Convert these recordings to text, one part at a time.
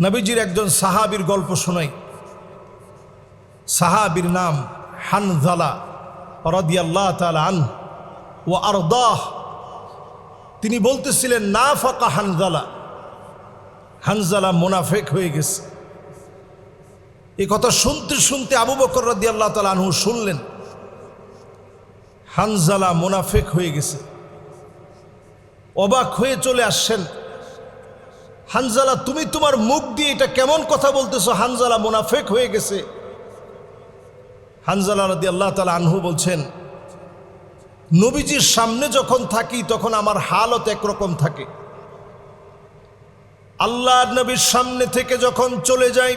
নবীজির একজন সাহাবির গল্প শোনাই। সাহাবির নাম হানজালা রদিয়াল্লাহ তালা আন ও আরদাহ। তিনি বলতেছিলেন না ফাঁকা হানজালা। হানজালা মোনাফেক হয়ে গেছে। এই কথা শুনতে শুনতে আবু বকর রদি আল্লাহ তালা আনহু শুনলেন। হানজালা মোনাফেক হয়ে গেছে। অবাক হয়ে চলে আসছেন। হানজালা, তুমি তোমার মুখ দিয়ে এটা কেমন কথা বলতেছো? হানজালা মোনাফেক হয়ে গেছে। হানজালা রদি আল্লাহ তালা আনহু বলছেন, নবীজির সামনে যখন থাকি, তখন আমার হালত একরকম থাকে। আল্লাহ নবীর সামনে থেকে যখন চলে যাই,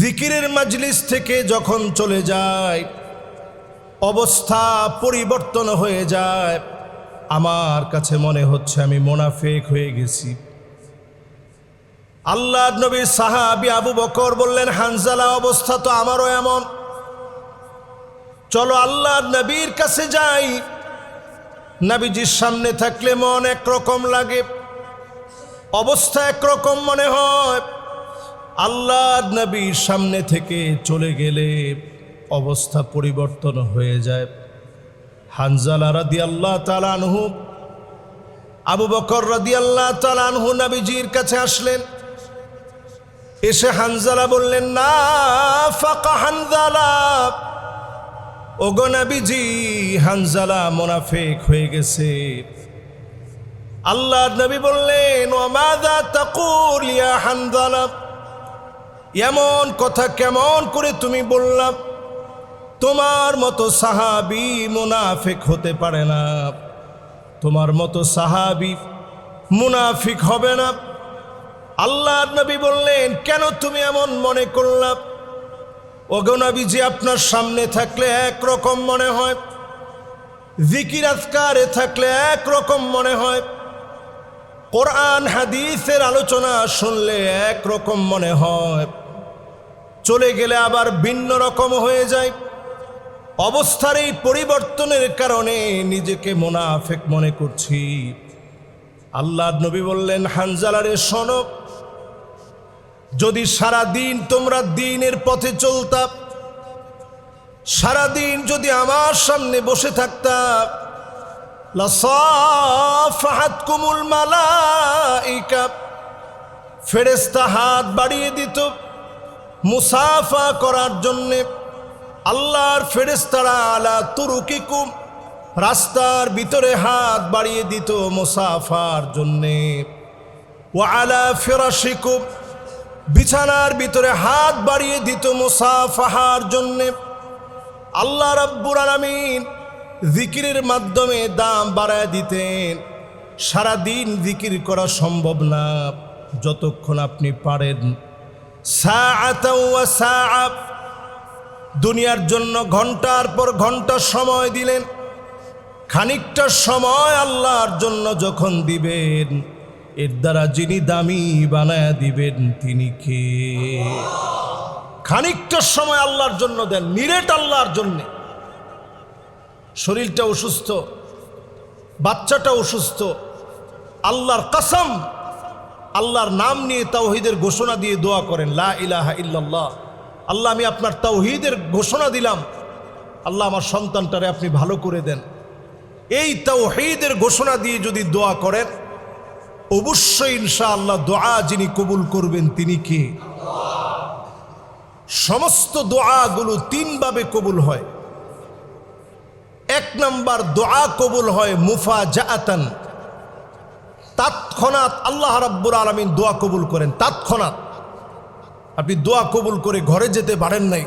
জিকিরের মাজলিস থেকে যখন চলে যায় অবস্থা পরিবর্তন হয়ে যায়। আমার কাছে মনে হচ্ছে আমি মোনাফেক হয়ে গেছি। আল্লাহ নবীর সাহাবি আবু বকর বললেন, হানজালা অবস্থা তো আমারও এমন। চলো আল্লাহ নবীর কাছে যাই। নবীজির সামনে থাকলে মন একরকম লাগে, অবস্থা একরকম মনে হয়। আল্লাহ নবীর সামনে থেকে চলে গেলে অবস্থা পরিবর্তন হয়ে যায়। হানজালা রাদি আল্লাহ তালানহু আবু বকর রাদি আল্লাহ তালানহু নবীজির কাছে আসলেন। এসে হানজালা বললেন, না, ফাঁকা হানজালা। ওগো নবীজি, হানজালা মোনাফেক হয়ে গেছে। আল্লাহ নবী বললেন ওমাদা তাকুল ইয়া হানজালা? এমন কথা কেমন করে তুমি বললাম? তোমার মতো সাহাবি মুনাফিক হতে পারে না। তোমার মতো সাহাবি মুনাফিক হবে না। আল্লাহ নবী বললেন, কেন তুমি এমন মনে করলাম ওগনবী যে আপনার সামনে থাকলে একরকম মনে হয়। জিকির আজকারে থাকলে একরকম মনে হয়। কোরআন, হাদিসের আলোচনা শুনলে একরকম মনে হয়। চলে গেলে আবার ভিন্ন রকম হয়ে যায়। অবস্থার এই পরিবর্তনের কারণে নিজেকে মোনাফেক মনে করছি। আল্লাহ নবী বললেন হানজালারে সনক যদি সারা দিন তোমরা দিনের পথে চলতা, সারাদিন যদি আমার সামনে বসে থাকতাম লাসাফাহাত কুমুল মালাইকা ফেরেস্তা হাত বাড়িয়ে দিত, মুসাফা করার জন্যে আল্লাহর ফেরেস্তারা আলা তুরুকিকুম, রাস্তার ভিতরে হাত বাড়িয়ে দিত মুসাফার জন্যে। ও আলা ফেরাশিকুম, বিছানার ভিতরে হাত বাড়িয়ে দিত মুসাফাহার জন্যে। আল্লাহ রব্বুর আলমিন জিকিরের মাধ্যমে দাম বাড়ায় দিতেন। সারাদিন জিকির করা সম্ভব না, যতক্ষণ আপনি পারেন। দুনিয়ার জন্য ঘণ্টার পর ঘণ্টা সময় দিলেন। খানিকটা সময় আল্লাহর জন্য যখন দিবেন, এর দ্বারা যিনি দামি বানায় দিবেন, তিনি কে? খানিকটা সময় আল্লাহর জন্য দেন, নিরেট আল্লাহর জন্যে। শরীরটা অসুস্থ, বাচ্চাটা অসুস্থ, আল্লাহর কসম, আল্লাহর নাম নিয়ে তাওহিদের ঘোষণা দিয়ে দোয়া করেন, লা ইলাহা ইল্লাল্লাহ। আল্লাহ, আমি আপনার তাওহিদের ঘোষণা দিলাম। আল্লাহ, আমার সন্তানটারে আপনি ভালো করে দেন। এই তাওহিদের ঘোষণা দিয়ে যদি দোয়া করেন, অবশ্যই ইনশা আল্লাহ দোয়া যিনি কবুল করবেন তিনি কে? সমস্ত দোয়াগুলো তিনভাবে কবুল হয়। এক নম্বর, দোয়া কবুল হয় মুফা জাতান তাৎক্ষণাৎ আল্লাহ রাব্বুর আলমিন দোয়া কবুল করেন, তাৎক্ষণাৎ। আপনি দোয়া কবুল করে ঘরে যেতে পারেন নাই।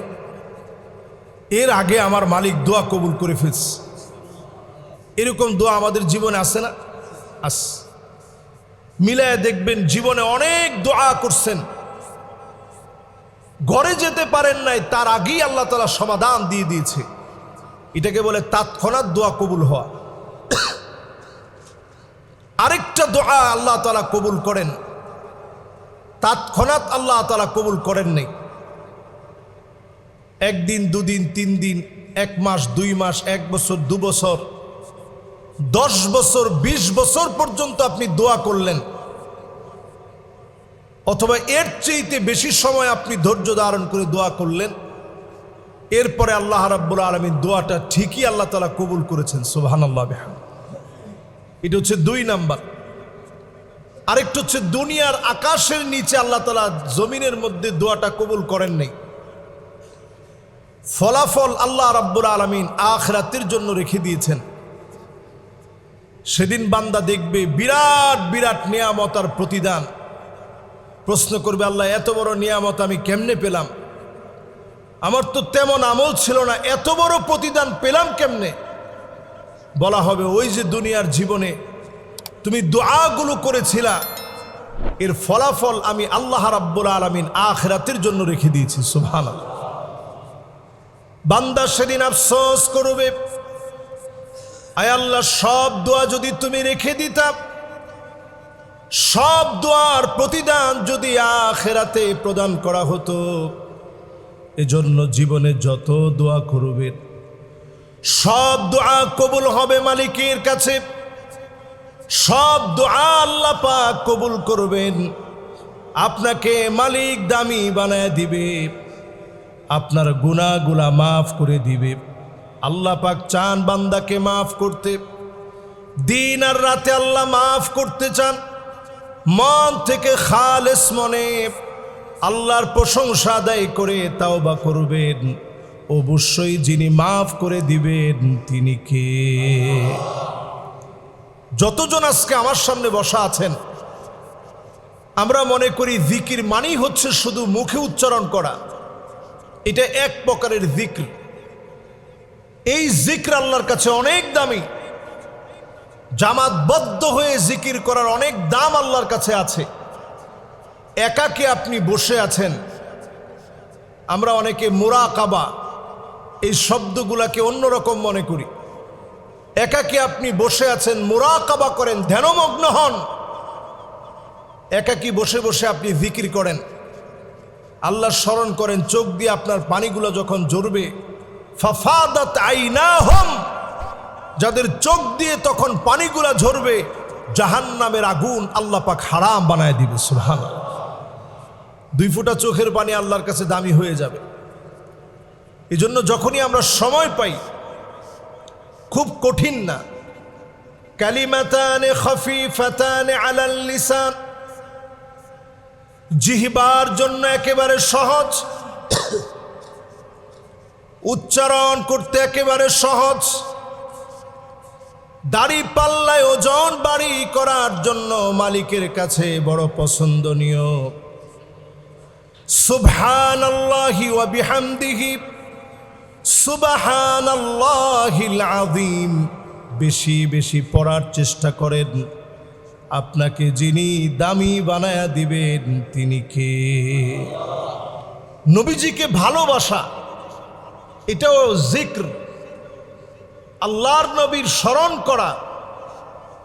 এর আগে আমার মালিক দোয়া কবুল করে ফেলছে। এরকম দোয়া আমাদের জীবনে আসে না? আস। মিলায় দেখবেন জীবনে অনেক দোয়া করছেন। ঘরে যেতে পারেন নাই, তার আগেই আল্লাহ তালা সমাধান দিয়ে দিয়েছে। এটাকে বলে তাৎক্ষণাৎ দোয়া কবুল হওয়া। আরেকটা দোয়া আল্লাহ তালা কবুল করেন। তাৎক্ষণাৎ আল্লাহ তালা কবুল করেন নাই। একদিন, দুদিন তিন দিন এক মাস, দুই মাস, এক বছর, দু বছর, দশ বছর ২০ বছর পর্যন্ত আপনি দোয়া করলেন। অথবা এর চেয়েতে বেশি সময় আপনি ধৈর্য ধারণ করে দোয়া করলেন। এরপরে আল্লাহ রাব্বুল আলমীর দোয়াটা ঠিকই আল্লাহ তালা কবুল করেছেন সুবাহান আল্লাহ এটা হচ্ছে দুই নাম্বার। আরেকটা হচ্ছে দুনিয়ার আকাশের নিচে আল্লাহ তালা জমিনের মধ্যে দোয়াটা কবুল করেন নাই। ফলাফল আল্লাহ রাব্বুল আলমিন আখরাতের জন্য রেখে দিয়েছেন। সেদিন বান্দা দেখবে বিরাট বিরাট নিয়ামত আর প্রতিদান। প্রশ্ন করবে, আল্লাহ, এত বড় নিয়ামত আমি কেমনে পেলাম? আমার তো তেমন আমল ছিল না, এত বড় প্রতিদান পেলাম কেমনে? বলা হবে, ওই যে দুনিয়ার জীবনে তুমি দোয়াগুলো করেছিলা। এর ফলাফল আমি আল্লাহ রাব্বুল আলমিন আখরাতের জন্য রেখে দিয়েছি সুভান বান্দা সেদিন আফসোস করবে, আয় আল্লাহ, সব দোয়া যদি তুমি রেখে দিতাম সব দোয়ার প্রতিদান যদি আখেরাতে প্রদান করা হতো, এজন্য জীবনে যত দোয়া করবেন সব দোয়া কবুল হবে মালিকের কাছে। সব দোয়া আল্লাহ পাক কবুল করবেন। আপনাকে মালিক দামি বানায় দিবে। আপনার গুনাহগুলা মাফ করে দিবে। আল্লাহ পাক চান বান্দাকে মাফ করতে। দিন আর রাতে আল্লাহ মাফ করতে চান। মন থেকে খালেস মনে আল্লাহর প্রশংসা আদায় করে তাও বা করবেন। অবশ্যই যিনি মাফ করে দিবেন, তিনি কে? যতজন আজকে আমার সামনে বসা আছেন, আমরা মনে করি জিকির মানেই হচ্ছে শুধু মুখে উচ্চারণ করা। এটা এক প্রকারের জিক্র। এই জিক্র আল্লাহর কাছে অনেক দামি। জামাতবদ্ধ হয়ে জিকির করার অনেক দাম আল্লাহর কাছে আছে। একাকে আপনি বসে আছেন। আমরা অনেকে মোরাকাবা। এই শব্দগুলাকে অন্যরকম মনে করি। একাকে আপনি বসে আছেন, মোরাকাবা করেন, ধ্যানমগ্ন হন। একাকি বসে বসে আপনি জিকির করেন। আল্লাহ স্মরণ করেন, চোখ দিয়ে আপনার পানিগুলো যখন জ্বরবে ফাফাদাত আইনা হম যাদের চোখ দিয়ে তখন পানিগুলা ঝরবে জাহান নামের আগুন আল্লাহ পাক হারাম বানায় দিবে সুহান দুই ফুটা চোখের পানি আল্লাহর কাছে দামি হয়ে যাবে। এই জন্য যখনই আমরা সময় পাই খুব কঠিন না। কালিমাতানে খফিফাতানে আলাল লিসান। জিহিবার জন্য একেবারে সহজ। উচ্চারণ করতে একেবারে সহজ। দাড়ি পাল্লায় ওজন বাড়ি করার জন্য মালিকের কাছে বড় পছন্দনীয়। সুবহান আল্লাহি ওয়া বিহামদিহি। সুবহান বেশি বেশি পড়ার চেষ্টা করেন। আপনাকে যিনি দামি বানায়া দিবেন, তিনি কে? নবীজিকে ভালোবাসা, এটাও জিক্র। আল্লাহর নবীর স্মরণ করা,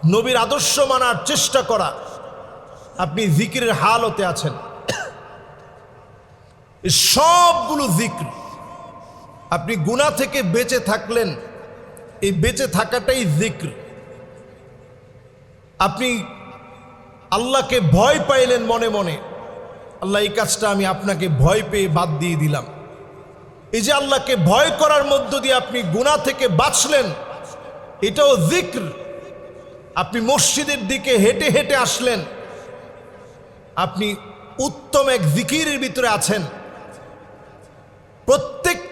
নবীর আদর্শ মানার চেষ্টা করা। আপনি জিকিরের হালতে আছেন। সবগুলো জিক্র। আপনি গুণা থেকে বেঁচে থাকলেন। এই বেঁচে থাকাটাই জিক্র। আপনি আল্লাহকে ভয় পাইলেন মনে মনে। আল্লাহ, এই কাজটা আমি আপনাকে ভয় পেয়ে বাদ দিয়ে দিলাম। এই যে আল্লাহকে ভয় করার মধ্য দিয়ে আপনি গুণা থেকে বাঁচলেন, এটাও জিক্র। আপনি মসজিদের দিকে হেঁটে হেঁটে আসলেন। আপনি উত্তম এক জিকিরের ভিতরে আছেন।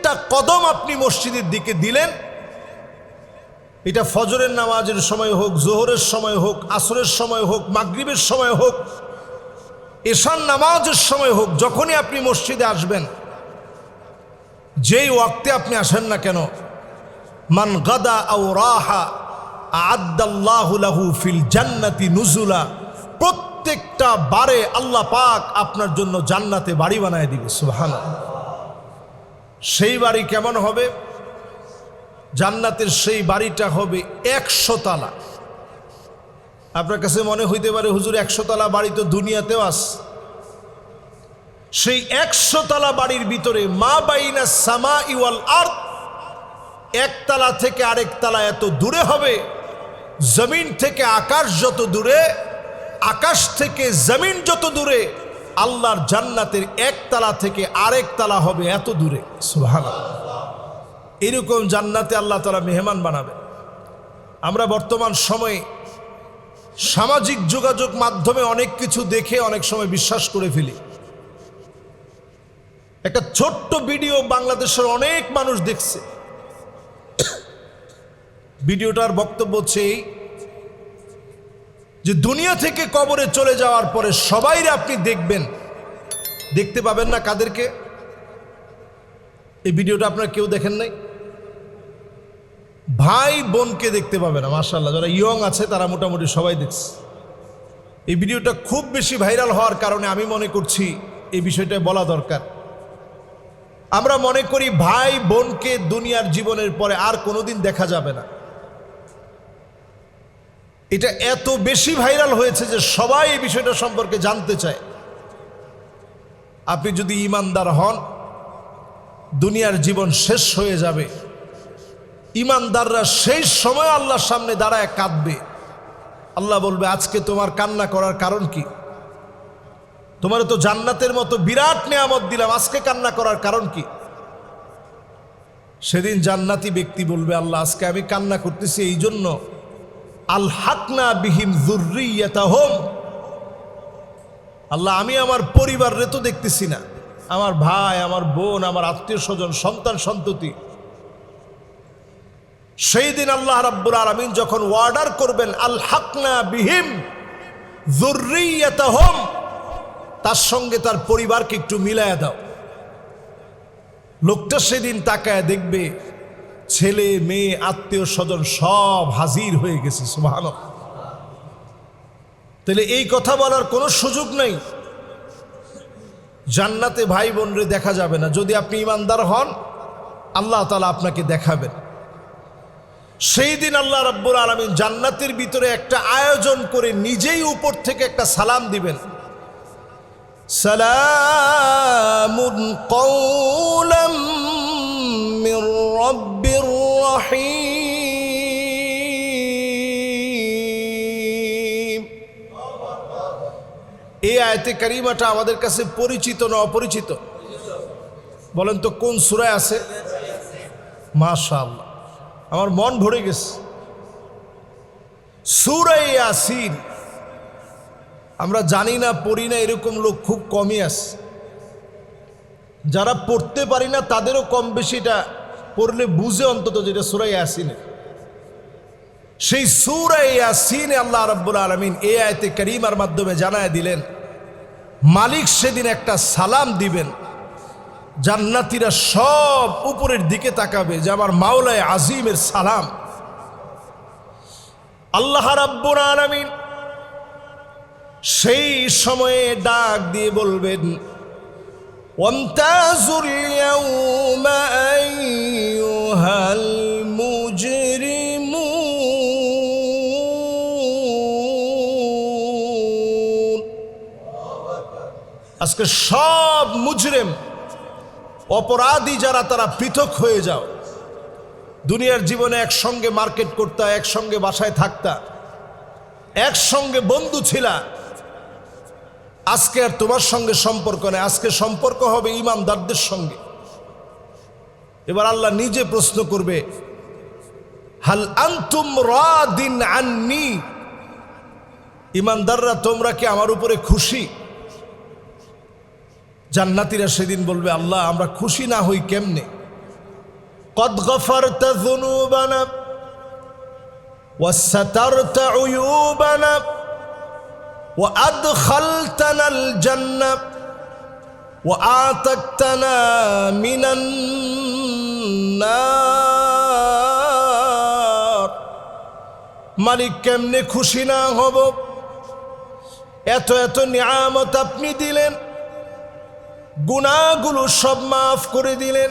প্রত্যেকটা কদম আপনি মসজিদের দিকে দিলেন। এটা ফজরের নামাজের সময় হোক, জোহরের সময় হোক, আসরের সময় হোক, মাগরিবের সময় হোক এশান নামাজের সময় হোক, যখনই আপনি মসজিদে আসবেন, যেই ওয়াক্তে আপনি আসেন না কেন, মান গাদা আও রাহা আদাল্লাহু লাহু ফিল জান্নাতি নুজুলা, প্রত্যেকটা বারে আল্লাহ পাক আপনার জন্য জান্নাতে বাড়ি বানায় দিবে, সুবহানাল্লাহ। সেই বাড়ি কেমন হবে? জান্নাতের সেই বাড়িটা হবে একশো তালা। আপনার কাছে মনে হইতে পারে, হুজুর, একশো তালা বাড়ি তো দুনিয়াতেও আস। সেই একশো তালা বাড়ির ভিতরে মা বাইনা সামা ইওয়াল আর্থ একতলা থেকে আরেক তালা এত দূরে হবে, জমিন থেকে আকাশ যত দূরে, আকাশ থেকে জমিন যত দূরে আল্লাহর জান্নাতের একতলা থেকে আরেক তালা হবে এত দূরে। সুহান এরকম জান্নাতে আল্লাহ তালা মেহমান বানাবে। আমরা বর্তমান সময়ে সামাজিক যোগাযোগ মাধ্যমে অনেক কিছু দেখে অনেক সময় বিশ্বাস করে ফেলি। একটা ছোট্ট ভিডিও বাংলাদেশের অনেক মানুষ দেখছে। ভিডিওটার বক্তব্য হচ্ছে এই যে দুনিয়া থেকে কবরে চলে যাওয়ার পরে সবাইরে আপনি দেখবেন। দেখতে পাবেন না কাদেরকে। এই ভিডিওটা আপনারা কেউ দেখেন নাই? ভাই বোনকে দেখতে পাবে না মার্শাল্লাহ যারা ইয়ং আছে, তারা মোটামুটি সবাই দেখছে। এই ভিডিওটা খুব বেশি ভাইরাল হওয়ার কারণে আমি মনে করছি এই বিষয়টা বলা দরকার। আমরা মনে করি ভাই বোনকে দুনিয়ার জীবনের পরে আর কোনোদিন দেখা যাবে না। এটা এত বেশি ভাইরাল হয়েছে যে সবাই এই বিষয়টা সম্পর্কে জানতে চায়। আপনি যদি ইমানদার হন, দুনিয়ার জীবন শেষ হয়ে যাবে। ইমানদাররা সেই সময় আল্লাহর সামনে দাঁড়ায় কাঁদবে। আল্লাহ বলবে, আজকে তোমার কান্না করার কারণ কি? তোমার তো জান্নাতের মতো বিরাট নিয়ামত দিলাম, আজকে কান্না করার কারণ কি? সেদিন জান্নাতি ব্যক্তি বলবে, আল্লাহ, আজকে আমি কান্না করতেছি এই জন্য আল বিহিম হোম আল্লাহ, আমি আমার পরিবারে তো দেখতেছি না। আমার ভাই, আমার বোন, আমার আত্মীয় স্বজন, সন্তান সন্ততি। সেই দিন আল্লাহ রাব্বুল আলমিন যখন অর্ডার করবেন আল হাকনা বিহিম হোম তার সঙ্গে তার পরিবারকে একটু মিলায়া দাও। লোকটা সেদিন তাকায় দেখবে ছেলে, মেয়ে, আত্মীয় স্বজন সব হাজির হয়ে গেছে সুবাহান তাহলে এই কথা বলার কোনো সুযোগ নেই। জান্নাতে ভাই বোনরে দেখা যাবে না। যদি আপনি ইমানদার হন, আল্লাহ তালা আপনাকে দেখাবেন। সেই দিন আল্লাহ রব্বুর আলমিন জান্নাতের ভিতরে একটা আয়োজন করে নিজেই উপর থেকে একটা সালাম দিবেন। সালামুন কৌলম রহিম এই আয়তে কারিমাটা আমাদের কাছে পরিচিত না অপরিচিত? বলেন তো কোন সুরায় আছে? মাশাল আমার মন ভরে গেছে। সুরাই আসিন আমরা জানি না, পড়ি না, এরকম লোক খুব কমই আছে। যারা পড়তে পারি না, তাদেরও কম বেশিটা পড়লে বুঝে অন্তত যেটা সুরাই আসিনে সেই সুরাই আসিনে আল্লাহ রব্বুল আলমিন এ আয়তে করিমার মাধ্যমে জানায় দিলেন, মালিক সেদিন একটা সালাম দিবেন, জান্নাতিরা সব উপরের দিকে তাকাবে যে আমার মাওলায় আজিমের সালাম। আল্লাহ রাব্বুর আলমিন সেই সময়ে ডাক দিয়ে বলবেন অন্তাজুল আজকে সব মুজরেম, অপরাধী যারা তারা পৃথক হয়ে যাও। দুনিয়ার জীবনে একসঙ্গে মার্কেট করতা, একসঙ্গে বাসায় থাকতা, একসঙ্গে বন্ধু ছিলা। আজকে আর তোমার সঙ্গে সম্পর্ক নেই। আজকে সম্পর্ক হবে ইমানদারদের সঙ্গে। এবার আল্লাহ নিজে প্রশ্ন করবে, হাল আন্তুম রাদিন আননি? ইমানদাররা তোমরা কি আমার উপরে খুশি? জান্নাতিরা সেদিন বলবে আল্লাহ আমরা খুশি না হই কেমনে কদ গফারতা যুনুবানা ওয়াসাতারতা উয়ুবানা وأدخلتنا الجنة وآتكتنا من النار মালিক কেমনে খুশি না হব এত এত নিয়ামত আপনি দিলেন গুণাগুলো সব মাফ করে দিলেন।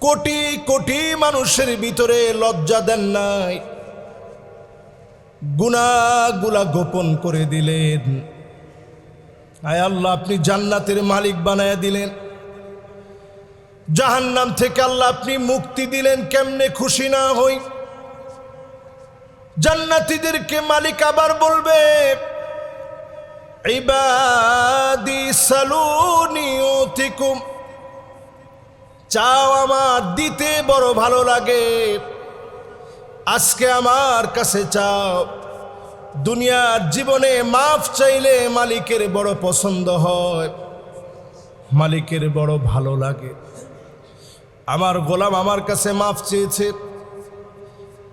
কোটি কোটি মানুষের ভিতরে লজ্জা দেন নাই। গুনাগুলা গোপন করে দিলেন। আয় আল্লাহ, আপনি জান্নাতের মালিক বানায় দিলেন। জাহান্নাম থেকে আল্লাহ আপনি মুক্তি দিলেন, কেমনে খুশি না হই। জান্নাতীদেরকে মালিক আবার বলবে ইবাদি সালুনি ওতিকুম চাও আমার দিতে বড় ভালো লাগে। আজকে আমার কাছে চাও। দুনিয়ার জীবনে মাফ চাইলে মালিকের বড় পছন্দ হয়। মালিকের বড় ভালো লাগে। আমার গোলাম আমার কাছে মাফ চেয়েছে।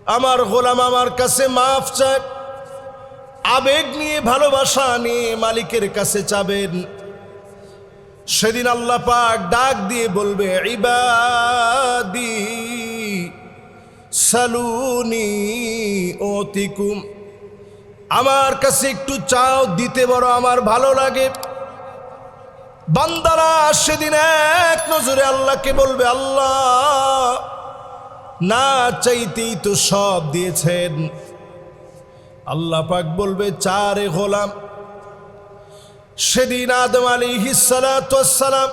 আমার গোলাম আমার কাছে মাফ চায়। আবেগ নিয়ে, ভালোবাসা নিয়ে মালিকের কাছে চাবেন। সেদিন আল্লাহ পাক ডাক দিয়ে বলবে, ইবাদি সালুনি ওতিকুম আমার কাছে একটু চাও, দিতে বড় আমার ভালো লাগে। বান্দারা সেদিন এক নজরে আল্লাহকে বলবে, আল্লাহ, না চাইতেই তো সব দিয়েছেন। আল্লাহ পাক বলবে, চারে গোলাম। সেদিন আদম আলী হিসালাম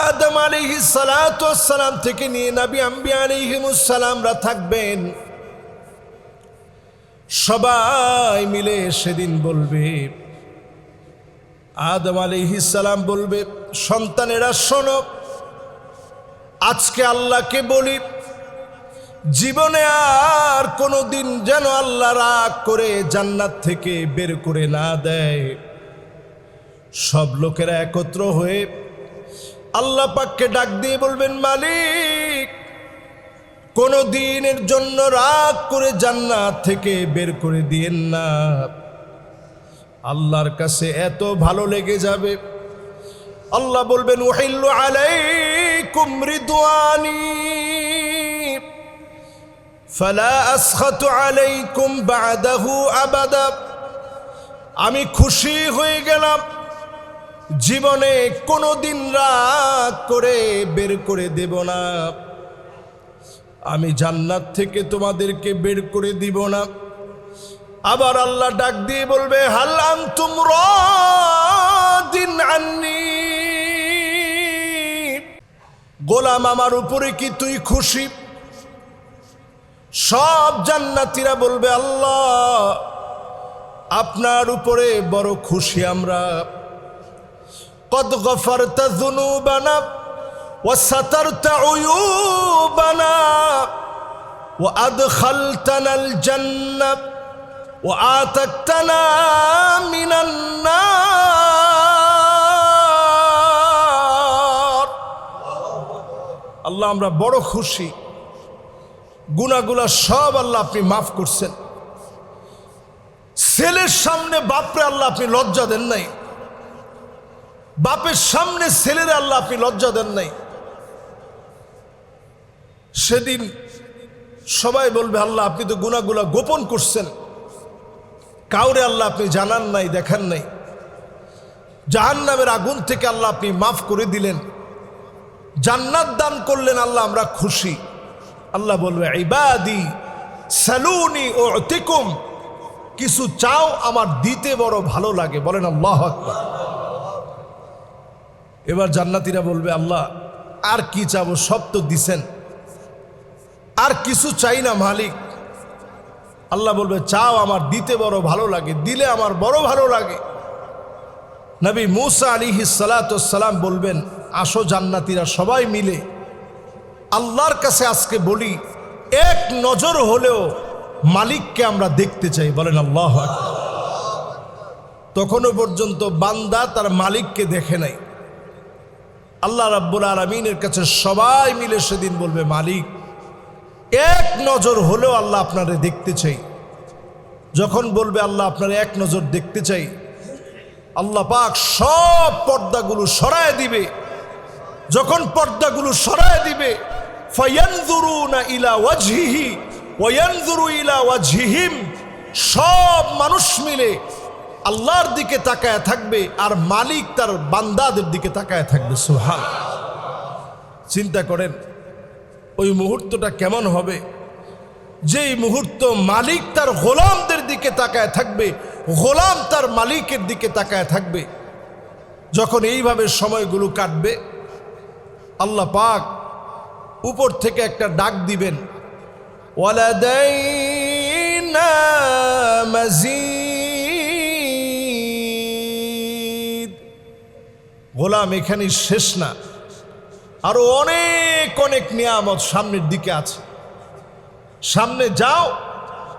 আদম আলী হিসালাম থেকে নিয়ে নবী আম্বি আলিহিমুসালামরা থাকবেন। সবাই মিলে সেদিন বলবে, আদম আলিহিসাল্লাম বলবে, সন্তানেরা শোনো, আজকে আল্লাহকে বলি জীবনে আর কোনো দিন যেন আল্লাহ রাগ করে জান্নাত থেকে বের করে না দেয়। সব লোকেরা একত্র হয়ে আল্লাহ পাককে ডাক দিয়ে বলবেন, মালিক কোনো দিনের জন্য রাগ করে জান্নাত থেকে বের করে দিয়েন না। আল্লাহর কাছে এত ভালো লেগে যাবে। আল্লাহ বলবেন ওহিল্লু আলাইকুম রিদওয়ানি। ফালা আমি খুশি হয়ে গেলাম। জীবনে কোনো দিন রাগ করে বের করে দেব না। আমি জান্নাত থেকে তোমাদেরকে বের করে দিব না। আবার আল্লাহ ডাক দিয়ে বলবে হাল্লাম তুম দিন আননি? গোলাম আমার উপরে কি তুই খুশি? সব জান্নাতিরা বলবে, আল্লাহ, আপনার উপরে বড় খুশি আমরা। কত গফার তাজুনু বানা ও সাতার তাউয়ু বানা ও আদখাল তানাল জান্নাত ও আতাক্তানা মিনান্না আল্লাহ, আমরা বড় খুশি। গুনাগুলা সব আল্লাহ আপনি মাফ করছেন। ছেলের সামনে বাপরে আল্লাহ আপনি লজ্জা দেন নাই। বাপের সামনে ছেলের আল্লাহ আপনি লজ্জা দেন নাই। সেদিন সবাই বলবে, আল্লাহ, আপনি তো গুনাগুলা গোপন করছেন। কাউরে আল্লাহ আপনি জানান নাই, দেখান নাই। জাহান নামের আগুন থেকে আল্লাহ আপনি মাফ করে দিলেন। জান্নাত দান করলেন আল্লাহ, আমরা খুশি। আল্লাহ বলবে, ইবাদি সালুনি ও অতিকুম কিছু চাও আমার দিতে বড় ভালো লাগে। বলেন আল্লাহ এবার জান্নাতিরা বলবে, আল্লাহ, আর কি চাবো? সব তো দিছেন। আর কিছু চাই না মালিক। আল্লাহ বলবে, চাও আমার দিতে বড় ভালো লাগে, দিলে আমার বড় ভালো লাগে। নবী মুসা আলী সালাতাম বলবেন, আসো জান্নাতিরা সবাই মিলে আল্লাহর কাছে আজকে বলি, এক নজর হলেও মালিককে আমরা দেখতে চাই, বলেন আল্লাহ। তখনও পর্যন্ত বান্দা তার মালিককে দেখে নাই। আল্লাহ রাব্বুল আলমিনের কাছে সবাই মিলে সেদিন বলবে, মালিক, এক নজর হলেও আল্লাহ আপনারে দেখতে চাই। যখন বলবে আল্লাহ আপনার এক নজর দেখতে চাই, আল্লাহ পাক সব পর্দাগুলো সরায় দিবে। যখন পর্দাগুলো সরায় দিবে ফায়ানজুরুনা ইলা ওয়াজহিহি ওয়ায়ানজুরু ইলা ওয়াজহিহিম। সব মানুষ মিলে আল্লাহর দিকে তাকায় থাকবে আর মালিক তার বান্দাদের দিকে তাকায় থাকবে সুহান চিন্তা করেন, ওই মুহূর্তটা কেমন হবে? যেই মুহূর্ত মালিক তার গোলামদের দিকে তাকায় থাকবে, গোলাম তার মালিকের দিকে তাকায় থাকবে। যখন এইভাবে সময়গুলো কাটবে, আল্লাহ পাক উপর থেকে একটা ডাক দিবেন। গোলাম এখানে শেষ না। আরও অনেক অনেক নিয়ামত সামনের দিকে আছে। সামনে যাও,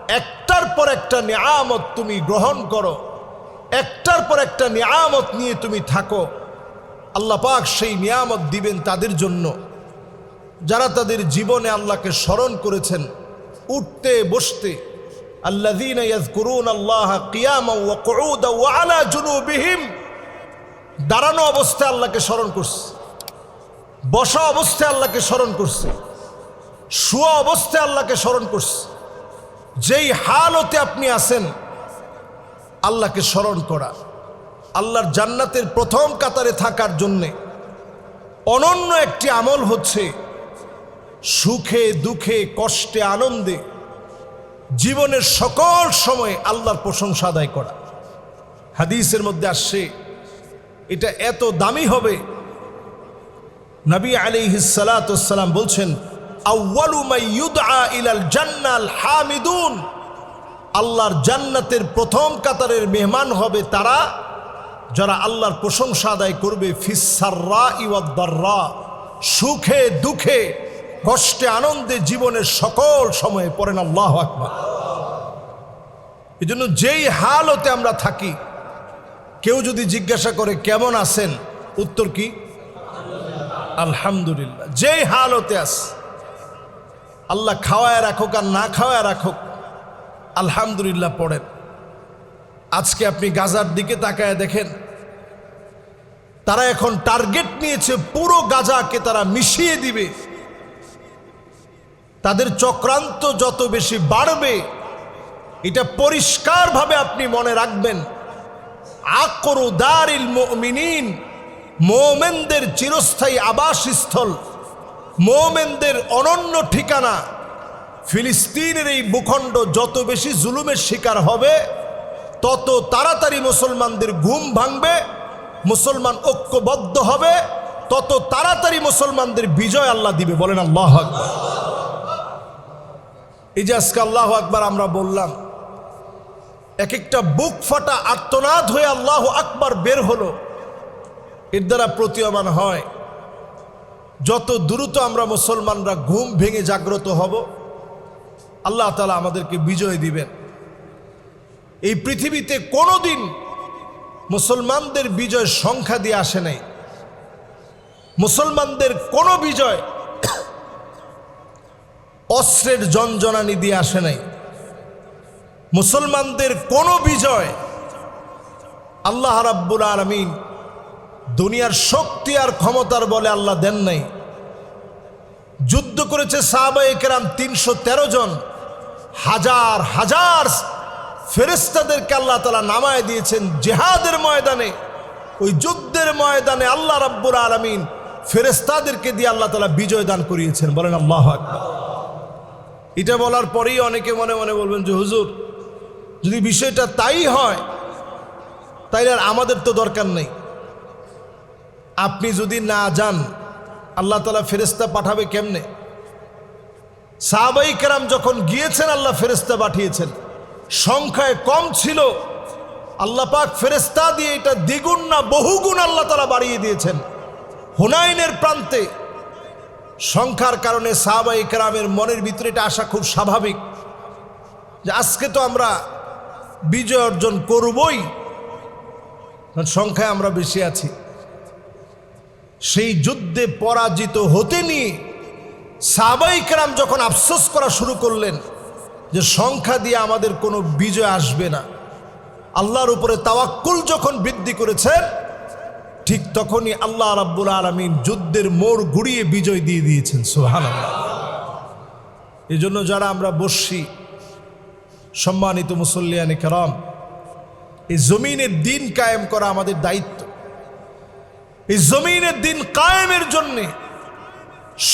একটার পর একটা নিয়ামত তুমি গ্রহণ করো। একটার পর একটা নিয়ামত নিয়ে তুমি থাকো। আল্লাপাক সেই নিয়ামত দিবেন তাদের জন্য। যারা তাদের জীবনে আল্লাহকে স্মরণ করেছেন, উঠতে, বসতে ইয়াযকুরুনা আল্লাহ দাঁড়ানো অবস্থায় আল্লাহকে স্মরণ করছে, বসা অবস্থায় আল্লাহকে স্মরণ করছে, শুয়া অবস্থায় আল্লাহকে স্মরণ করছে, যেই হালতে আপনি আছেন, আল্লাহকে স্মরণ করা, আল্লাহর জান্নাতের প্রথম কাতারে থাকার জন্যে অনন্য একটি আমল হচ্ছে সুখে, দুঃখে, কষ্টে, আনন্দে জীবনের সকল সময় আল্লাহর প্রশংসা আদায় করা। হাদিসের মধ্যে আসছে, এটা এত দামি হবে। নবী বলছেন ইউদআ ইলাল জান্নাল হামিদুন। আল্লাহর জান্নাতের প্রথম কাতারের মেহমান হবে তারা যারা আল্লাহর প্রশংসা আদায় করবে ফিসাররা ইওয়াদ্দাররা সুখে, দুঃখে কষ্টে, আনন্দে জীবনের সকল সময়ে পড়েন আল্লাহ আকবার। এই জন্য যেই হালতে আমরা থাকি, কেউ যদি জিজ্ঞাসা করে, কেমন আছেন? উত্তর কি? আলহামদুলিল্লাহ। যেই হালতে আস আল্লাহ খাওয়ায় রাখুক আর না খাওয়ায় রাখুক, আলহামদুলিল্লাহ পড়েন। আজকে আপনি গাজার দিকে তাকায় দেখেন, তারা এখন টার্গেট নিয়েছে পুরো গাজাকে তারা মিশিয়ে দিবে। তাদের চক্রান্ত যত বেশি বাড়বে, এটা পরিষ্কারভাবে আপনি মনে রাখবেন। আকরু দারিল মুমিনিন, মোমেনদের চিরস্থায়ী আবাসস্থল, মোমেনদের অনন্য ঠিকানা। ফিলিস্তিনের এই ভূখণ্ড যত বেশি জুলুমের শিকার হবে, তত তাড়াতাড়ি মুসলমানদের ঘুম ভাঙবে, মুসলমান ঐক্যবদ্ধ হবে, তত তাড়াতাড়ি মুসলমানদের বিজয় আল্লাহ দিবে। বলেন আল্লাহ আকবর। আজকে আল্লাহ আকবার আমরা বললাম এক একটা বুক ফাটা আর্তনাদ হয়ে আল্লাহ আকবার বের হলো। এর দ্বারা প্রতীয়মান হয়, যত দ্রুত আমরা মুসলমানরা ঘুম ভেঙে জাগ্রত হব, আল্লাহ তালা আমাদেরকে বিজয় দিবেন। এই পৃথিবীতে কোনো দিন মুসলমানদের বিজয় সংখ্যা দিয়ে আসে নাই। মুসলমানদের কোনো বিজয় অস্ত্রের জনজনানি দিয়ে আসে নাই। মুসলমানদের কোনো বিজয় আল্লাহ রাব্বুল আলমিন দুনিয়ার শক্তি আর ক্ষমতার বলে আল্লাহ দেন নাই। যুদ্ধ করেছে সাহাবা একরাম তিনশো তেরো জন। হাজার হাজার ফেরেস্তাদেরকে আল্লাহ তালা নামায় দিয়েছেন জেহাদের ময়দানে। ওই যুদ্ধের ময়দানে আল্লাহ রাব্বুর আলমিন ফেরেস্তাদেরকে দিয়ে আল্লাহ তালা বিজয় দান করিয়েছেন। বলেন আল্লাহ আকবার। এটা বলার পরেই অনেকে মনে মনে বলবেন যে, হুজুর, যদি বিষয়টা তাই হয়, তাইলে আর আমাদের তো দরকার নেই। আপনি যদি না যান, আল্লাহ তালা ফেরেস্তা পাঠাবে কেমনে? সাহাবাই কেরাম যখন গিয়েছেন, আল্লাহ ফেরেস্তা পাঠিয়েছেন। সংখ্যায় কম ছিল। আল্লাহ পাক ফেরেস্তা দিয়ে এটা দ্বিগুণ না বহুগুণ আল্লাহ তালা বাড়িয়ে দিয়েছেন। হুনাইনের প্রান্তে সংখ্যার কারণে সাহাবাই কেরামের মনের ভিতরে এটা আসা খুব স্বাভাবিক যে আজকে তো আমরা বিজয় অর্জন করবই সংখ্যায় আমরা বেশি আছি। সেই যুদ্ধে পরাজিত হতে নিয়ে সাবাইকরাম যখন আফসোস করা শুরু করলেন যে সংখ্যা দিয়ে আমাদের কোনো বিজয় আসবে না, আল্লাহর উপরে তাওয়াক্কুল যখন বৃদ্ধি করেছেন ঠিক তখনই আল্লাহ রাব্বুল আলমিন যুদ্ধের মোড় ঘুরিয়ে বিজয় দিয়ে দিয়েছেন সোহান এই জন্য যারা আমরা বসছি সম্মানিত মুসল্লিয়ানি কেরাম, এই জমিনের দিন কায়েম করা আমাদের দায়িত্ব। এই জমিনের দিন কায়েমের জন্যে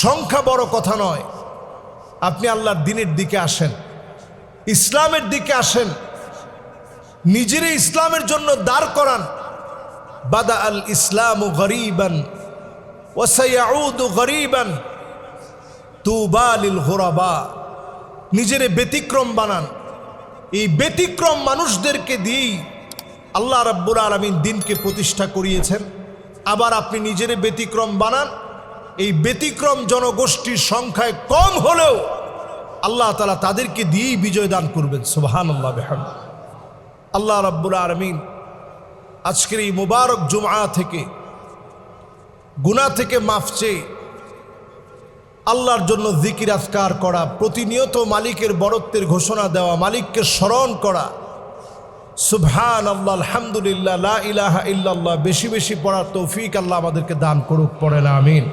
সংখ্যা বড় কথা নয়। আপনি আল্লাহর দিনের দিকে আসেন, ইসলামের দিকে আসেন, নিজেরই ইসলামের জন্য দাঁড় করান। বাদা আল ইসলাম গরিবান ওসাইয়াউদ গরিবান তুবালিল নিজেরে ব্যতিক্রম বানান। এই ব্যতিক্রম মানুষদেরকে দিয়েই আল্লাহ রাব্বুল আলমিন দিনকে প্রতিষ্ঠা করিয়েছেন। আবার আপনি নিজের ব্যতিক্রম বানান। এই ব্যতিক্রম জনগোষ্ঠীর সংখ্যায় কম হলেও আল্লাহ তালা তাদেরকে দিয়েই বিজয় দান করবেন। সুবাহান আল্লাহ আল্লাহ রাব্বুল আলমিন আজকের এই মুবারক জুমা থেকে গুণা থেকে মাফ চেয়ে আল্লাহর জন্য জিকির আজকার করা, প্রতিনিয়ত মালিকের বরত্বের ঘোষণা দেওয়া, মালিককে স্মরণ করা সুবহান আল্লাহ আলহামদুলিল্লাহ ইলাহা ইল্লাল্লাহ, বেশি বেশি পড়ার তৌফিক আল্লাহ আমাদেরকে দান করুক, পড়ে না, আমিন।